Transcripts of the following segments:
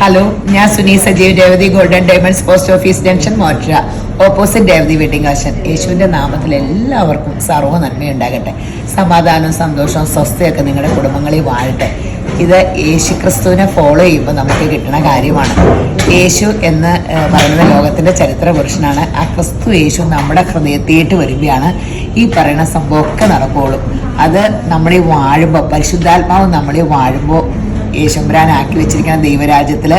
Hello ഞാൻ Suni Sajeev Revathi golden diamonds post office junction മോട്ര opposite Revathi wedding ആശൻ യേശുവിന്റെ നാമത്തിൽ എല്ലാവർക്കും സർവ നന്മയുണ്ടാകട്ടെ. സമാധാനവും സന്തോഷവും സ്വസ്ഥയൊക്കെ നിങ്ങളുടെ കുടുംബങ്ങളിൽ വാഴട്ടെ. ഇത് യേശു ക്രിസ്തുവിനെ ഫോളോ ചെയ്യുമ്പോൾ നമുക്ക് കിട്ടുന്ന കാര്യമാണ്. യേശു എന്ന് പറയുന്ന ലോകത്തിന്റെ ചരിത്ര പുരുഷനാണ് ആ ക്രിസ്തു യേശു നമ്മുടെ ഹൃദയത്തിയിട്ട് വരുമ്പോഴാണ് ഈ പറയുന്ന സംഭവമൊക്കെ നടക്കുകയുള്ളൂ. അത് നമ്മളീ വാഴുമ്പോൾ പരിശുദ്ധാത്മാവ് നമ്മളീ വാഴുമ്പോൾ യേശുമ്പരാനാക്കി വെച്ചിരിക്കുന്ന ദൈവരാജ്യത്തിൽ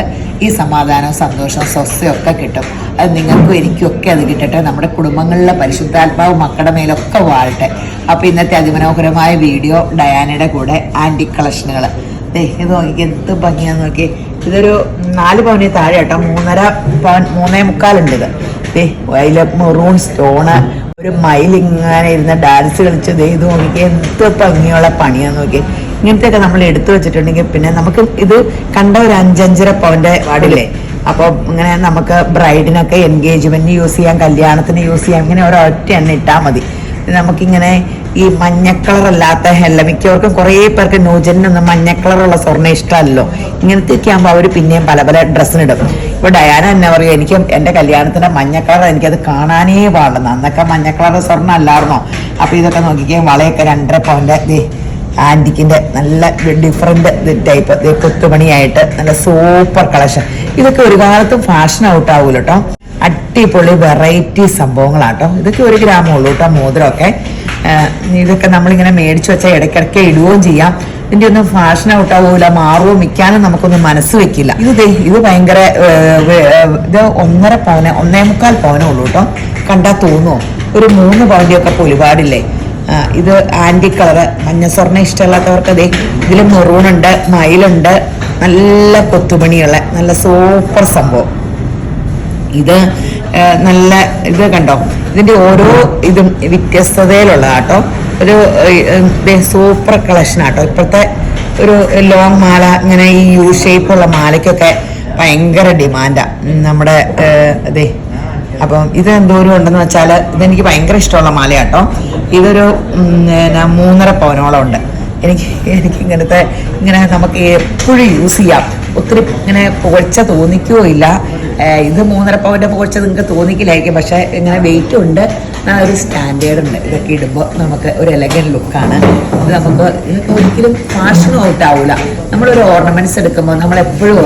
ഈ സമാധാനവും സന്തോഷവും സ്വസ്ഥയും ഒക്കെ കിട്ടും. അത് നിങ്ങൾക്കും എനിക്കും ഒക്കെ അത് കിട്ടട്ടെ. നമ്മുടെ കുടുംബങ്ങളിലെ പരിശുദ്ധാത്മാവ് മക്കളുടെ മേലൊക്കെ വാഴട്ടെ. അപ്പോൾ ഇന്നത്തെ അതിമനോഹരമായ വീഡിയോ ഡയാനയുടെ കൂടെ ആന്റി കളക്ഷനുകൾ ഇത് നോക്കി എന്ത് ഭംഗിയാന്ന് നോക്കി ഇതൊരു നാല് പവന് താഴെ കേട്ടോ. മൂന്നര പവൻ മൂന്നേ മുക്കാലുണ്ട് ഇത്. ദേ മെറൂൺ സ്റ്റോണ് ഒരു മയിലിങ്ങനെ ഇരുന്ന് ഡാൻസ് കളിച്ച് ദേ ഇത് നോക്കി എന്ത് ഭംഗിയുള്ള പണിയാന്ന് നോക്കി ഇങ്ങനത്തെയൊക്കെ നമ്മൾ എടുത്തു വെച്ചിട്ടുണ്ടെങ്കിൽ പിന്നെ നമുക്ക് ഇത് കണ്ട ഒരു അഞ്ചഞ്ചര പവന്റെ വാടില്ലേ? അപ്പോൾ ഇങ്ങനെ നമുക്ക് ബ്രൈഡിനൊക്കെ എൻഗേജ്മെന്റിന് യൂസ് ചെയ്യാം കല്യാണത്തിന് യൂസ് ചെയ്യാം ഇങ്ങനെ ഒരൊറ്റ എണ്ണ ഇട്ടാൽ മതി. നമുക്കിങ്ങനെ ഈ മഞ്ഞ കളർ അല്ലാത്ത ഹെല്ല മിക്കവർക്കും കുറേ പേർക്ക് നൂജനൊന്നും മഞ്ഞ കളറുള്ള സ്വർണം ഇഷ്ടമല്ലോ ഇങ്ങനത്തെയൊക്കെ ആകുമ്പോൾ അവർ പിന്നെയും പല പല ഡ്രസ്സിനിടും ഇപ്പോൾ ഡയാന എന്നെ പറയും എനിക്ക് എന്റെ കല്യാണത്തിന് മഞ്ഞ കളർ എനിക്കത് കാണാനേ പാടുന്നു അന്നൊക്കെ മഞ്ഞ കളർ സ്വർണം അല്ലായിരുന്നോ അപ്പോൾ ഇതൊക്കെ നോക്കിക്കാൻ വളയൊക്കെ രണ്ടര പവന്റെ ആന്റിക്കിന്റെ നല്ല ഡിഫറെന്റ് ടൈപ്പ് കൊത്തുപണിയായിട്ട് നല്ല സൂപ്പർ കളക്ഷൻ ഇതൊക്കെ ഒരു കാലത്തും ഫാഷൻ ഔട്ട് ആവൂല കേട്ടോ അടിപൊളി വെറൈറ്റി സംഭവങ്ങളാട്ടോ. ഇതൊക്കെ ഒരു ഗ്രാമമുള്ളൂ കേട്ടോ മോതിരമൊക്കെ. ഇതൊക്കെ നമ്മളിങ്ങനെ മേടിച്ചു വെച്ചാൽ ഇടയ്ക്കിടയ്ക്ക് ഇടുകയും ചെയ്യാം. ഇതിന്റെ ഒന്നും ഫാഷൻ ഔട്ട് ആവൂല മാറുമോ മിക്കാനും നമുക്കൊന്നും മനസ്സ് വെക്കില്ല. ഇത് ഇത് ഭയങ്കര ഇത് ഒന്നര പവന് ഒന്നേ മുക്കാൽ പവനേ ഉള്ളൂ കേട്ടോ കണ്ടാൽ തോന്നുമോ ഒരു മൂന്ന് പവന്റെയൊക്കെ ഒരുപാടില്ലേ? ഇത് ആന്റി കളറ്. മഞ്ഞ സ്വർണ ഇഷ്ടമല്ലാത്തവർക്ക് അതെ ഇതിൽ മെറൂണുണ്ട് മയിലുണ്ട്. നല്ല കൊത്തുപണിയുള്ള നല്ല സൂപ്പർ സംഭവം. ഇത് നല്ല ഇത് കണ്ടോ? ഇതിന്റെ ഓരോ ഇതും വ്യത്യസ്തതയിലുള്ളതാട്ടോ ഒരു സൂപ്പർ കളക്ഷൻ ആട്ടോ. ഇപ്പോഴത്തെ ഒരു ലോങ് മാല ഇങ്ങനെ ഈ യു ഷേപ്പുള്ള മാലയ്ക്കൊക്കെ ഭയങ്കര ഡിമാൻഡാണ് നമ്മുടെ അതെ അപ്പം ഇത് എന്തോരം ഉണ്ടെന്ന് വെച്ചാൽ ഇതെനിക്ക് ഭയങ്കര ഇഷ്ടമുള്ള മാലയാട്ടോ. ഇതൊരു പിന്നെ മൂന്നര പവനോളം ഉണ്ട്. എനിക്ക് എനിക്ക് ഇങ്ങനത്തെ ഇങ്ങനെ നമുക്ക് എപ്പോഴും യൂസ് ചെയ്യാം. ഒത്തിരി ഇങ്ങനെ പുകഴ്ച തോന്നിക്കുകയോ ഇല്ല. ഇത് മൂന്നര പവന്റെ പുകഴ്ച നിങ്ങൾക്ക് തോന്നിക്കില്ലായിരിക്കും. പക്ഷേ ഇങ്ങനെ വെയിറ്റ് ഉണ്ട്. ഒരു സ്റ്റാൻഡേർഡ് ഉണ്ട്. ഇതൊക്കെ ഇടുമ്പോൾ നമുക്ക് ഒരു എലഗൻ ലുക്കാണ് ഇത് നമുക്ക് ഇതൊക്കെ ഒരിക്കലും ഫാഷൻ ഔട്ട് ആവില്ല നമ്മളൊരു ഓർണമെന്റ്സ് എടുക്കുമ്പോൾ നമ്മൾ എപ്പോഴും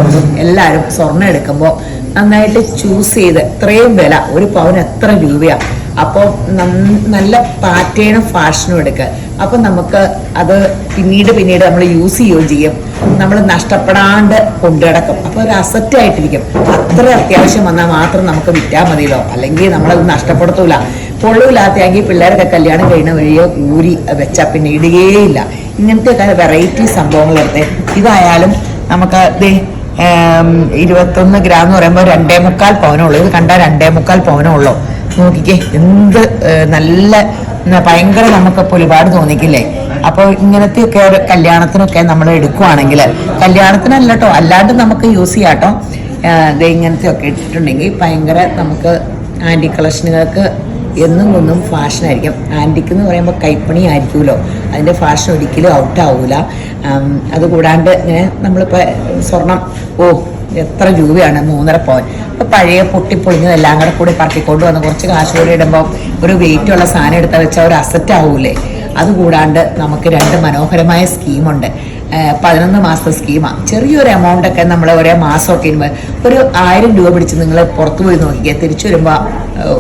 എല്ലാവരും സ്വർണം എടുക്കുമ്പോൾ നന്നായിട്ട് ചൂസ് ചെയ്ത് ഇത്രയും വില ഒരു പവൻ എത്ര രൂപയാണ് അപ്പോൾ നല്ല പാറ്റേണും ഫാഷനും എടുക്കുക അപ്പോൾ നമുക്ക് അത് പിന്നീട് പിന്നീട് നമ്മൾ യൂസ് ചെയ്യുകയും ചെയ്യും. നമ്മൾ നഷ്ടപ്പെടാണ്ട് കൊണ്ടുനടക്കും അപ്പോൾ ഒരു അസറ്റ് ആയിട്ടിരിക്കും. അത്ര അത്യാവശ്യം വന്നാൽ മാത്രം നമുക്ക് വിറ്റാൽ മതിയല്ലോ. അല്ലെങ്കിൽ നമ്മളത് നഷ്ടപ്പെടുത്തൂല. കൊള്ളൂലാത്തെങ്കിൽ പിള്ളേരൊക്കെ കല്യാണം കഴിയുന്ന വഴിയോ ഊരി വെച്ചാൽ പിന്നെ ഇടുകയില്ല. ഇങ്ങനത്തെ വെറൈറ്റി സംഭവങ്ങൾ എടുത്ത് ഇതായാലും നമുക്ക് ദേ ഇരുപത്തൊന്ന് ഗ്രാം എന്ന് പറയുമ്പോൾ രണ്ടേ മുക്കാൽ പവനുള്ളൂ. ഇത് കണ്ടാൽ രണ്ടേ മുക്കാൽ പവനുള്ളൂ. നോക്കിക്കേ എന്ത് നല്ല ഭയങ്കര നമുക്കിപ്പോൾ ഒരുപാട് തോന്നിക്കില്ലേ? അപ്പോൾ ഇങ്ങനത്തെയൊക്കെ ഒരു കല്യാണത്തിനൊക്കെ നമ്മൾ എടുക്കുവാണെങ്കിൽ കല്യാണത്തിനല്ല കേട്ടോ അല്ലാണ്ട് നമുക്ക് യൂസ് ചെയ്യാം കേട്ടോ ഇത് ഇങ്ങനത്തെയൊക്കെ ഇട്ടിട്ടുണ്ടെങ്കിൽ ഭയങ്കര നമുക്ക് ആന്റി കളക്ഷനുകൾക്ക് എന്നും ഒന്നും ഫാഷനായിരിക്കും ആന്റിക്ക് എന്ന് പറയുമ്പോൾ കൈപ്പണി ആയിരിക്കുമല്ലോ അതിന്റെ ഫാഷൻ ഒരിക്കലും ഔട്ട് ആവൂല. ആം, അതുകൂടാണ്ട് ഇങ്ങനെ നമ്മളിപ്പോൾ സ്വർണം. ഓ എത്ര രൂപയാണ്? മൂന്നര പോയിന്റ് അപ്പൊ പഴയ പൊട്ടിപ്പൊളിഞ്ഞതെല്ലാം കൂടെ കൂടി പറക്കിക്കൊണ്ട് വന്ന് കുറച്ച് കാശ് കൂടി ഇടുമ്പോൾ ഒരു വെയിറ്റ് ഉള്ള സാധനം എടുത്താൽ വെച്ചാൽ ഒരു അസറ്റ് ആവൂലേ? അതുകൂടാണ്ട് നമുക്ക് രണ്ട് മനോഹരമായ സ്കീമുണ്ട് പതിനൊന്ന് മാസത്തെ സ്കീമാണ് ചെറിയൊരു എമൗണ്ട് ഒക്കെ നമ്മൾ ഒരേ മാസമൊക്കെ ഒരു ആയിരം രൂപ പിടിച്ച് നിങ്ങൾ പുറത്തു പോയി നോക്കിക്കുക തിരിച്ചു വരുമ്പോൾ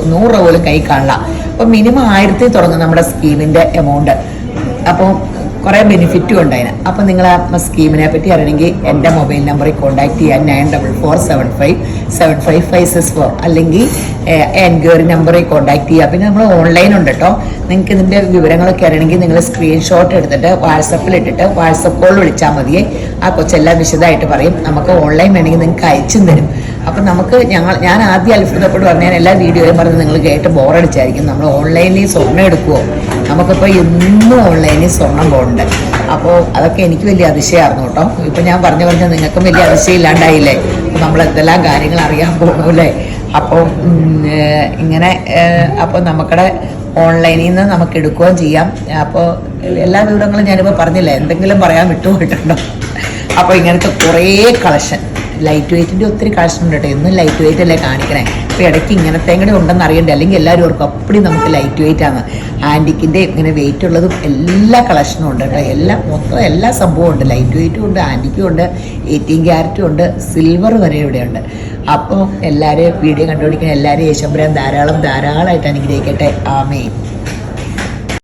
നൂറ് രൂപ പോലും കൈ കാണില്ല അപ്പോൾ മിനിമം ആയിരത്തിൽ തുടങ്ങും നമ്മുടെ സ്കീമിന്റെ എമൗണ്ട് അപ്പോൾ കുറേ ബെനിഫിറ്റും ഉണ്ട് അതിന് അപ്പോൾ നിങ്ങൾ ആ സ്കീമിനെ പറ്റി അറിയണമെങ്കിൽ എന്റെ മൊബൈൽ നമ്പറിൽ കോൺടാക്ട് ചെയ്യാൻ nine double four seven five seven five five six four അല്ലെങ്കിൽ എൻക്വയറി നമ്പറിൽ കോൺടാക്ട് ചെയ്യുക പിന്നെ നമ്മൾ ഓൺലൈൻ ഉണ്ട് കേട്ടോ നിങ്ങൾക്ക് ഇതിന്റെ വിവരങ്ങളൊക്കെ അറിയണമെങ്കിൽ നിങ്ങൾ സ്ക്രീൻഷോട്ട് എടുത്തിട്ട് വാട്സപ്പിൽ ഇട്ടിട്ട് വാട്സപ്പ് കോൾ വിളിച്ചാൽ മതിയെ. ആ കൊച്ചെല്ലാം വിശദമായിട്ട് പറയും. നമുക്ക് ഓൺലൈൻ വേണമെങ്കിൽ നിങ്ങൾക്ക് അയച്ചും തരും. അപ്പം നമുക്ക് ഞങ്ങൾ ഞാൻ ആദ്യം അത്ഭുതപ്പെട്ട് പറഞ്ഞാൽ എല്ലാ വീഡിയോയും പറഞ്ഞ് നിങ്ങൾ കേട്ട് ബോറടിച്ചായിരിക്കും നമ്മൾ ഓൺലൈനിൽ സ്വർണം എടുക്കുമോ നമുക്കിപ്പോൾ എന്നും ഓൺലൈനിൽ സ്വർണം പോകുന്നുണ്ട് അപ്പോൾ അതൊക്കെ എനിക്ക് വലിയ അതിശയമായിരുന്നു കേട്ടോ. ഇപ്പം ഞാൻ പറഞ്ഞു പറഞ്ഞാൽ നിങ്ങൾക്കും വലിയ അതിശയം ഇല്ലാണ്ടായില്ലേ അപ്പോൾ നമ്മൾ എന്തെല്ലാം കാര്യങ്ങൾ അറിയാൻ പോകണല്ലേ അപ്പോൾ ഇങ്ങനെ അപ്പോൾ നമുക്കടെ ഓൺലൈനിൽ നിന്ന് നമുക്ക് എടുക്കുകയും ചെയ്യാം. അപ്പോൾ എല്ലാ വിവരങ്ങളും ഞാനിപ്പോൾ പറഞ്ഞില്ല? എന്തെങ്കിലും പറയാൻ വിട്ടുപോയിട്ടുണ്ടോ? അപ്പോൾ ഇങ്ങനത്തെ കുറേ കളക്ഷൻ ലൈറ്റ് വെയ്റ്റിന്റെ ഒത്തിരി കളക്ഷൻ ഉണ്ട് കേട്ടോ. എന്നും ലൈറ്റ് വെയ്റ്റ് അല്ലേ കാണിക്കണേ? അപ്പോൾ ഇടയ്ക്ക് ഇങ്ങനത്തെ കൂടെ ഉണ്ടെന്ന് അറിയണ്ടേ? അല്ലെങ്കിൽ എല്ലാവരും ഓർക്കും അപ്പടി നമുക്ക് ലൈറ്റ് വെയിറ്റ് ആണ്. ആന്റിക്കിന്റെ ഇങ്ങനെ വെയിറ്റ് ഉള്ളതും എല്ലാ കളക്ഷനും ഉണ്ട് കേട്ടോ. എല്ലാ മൊത്തം എല്ലാ സംഭവവും ഉണ്ട്. ലൈറ്റ് വെയിറ്റും ഉണ്ട് ആന്റിക്കും ഉണ്ട് എയ്റ്റീൻ ക്യാരറ്റും ഉണ്ട് സിൽവർ വരെ ഇവിടെയുണ്ട് അപ്പോൾ എല്ലാവരെയും വീഡിയോ കണ്ടുപിടിക്കുന്ന എല്ലാവരെയും യേശംപുരം ധാരാളം ധാരാളമായിട്ട് അനുഗ്രഹിക്കട്ടെ. ആമേ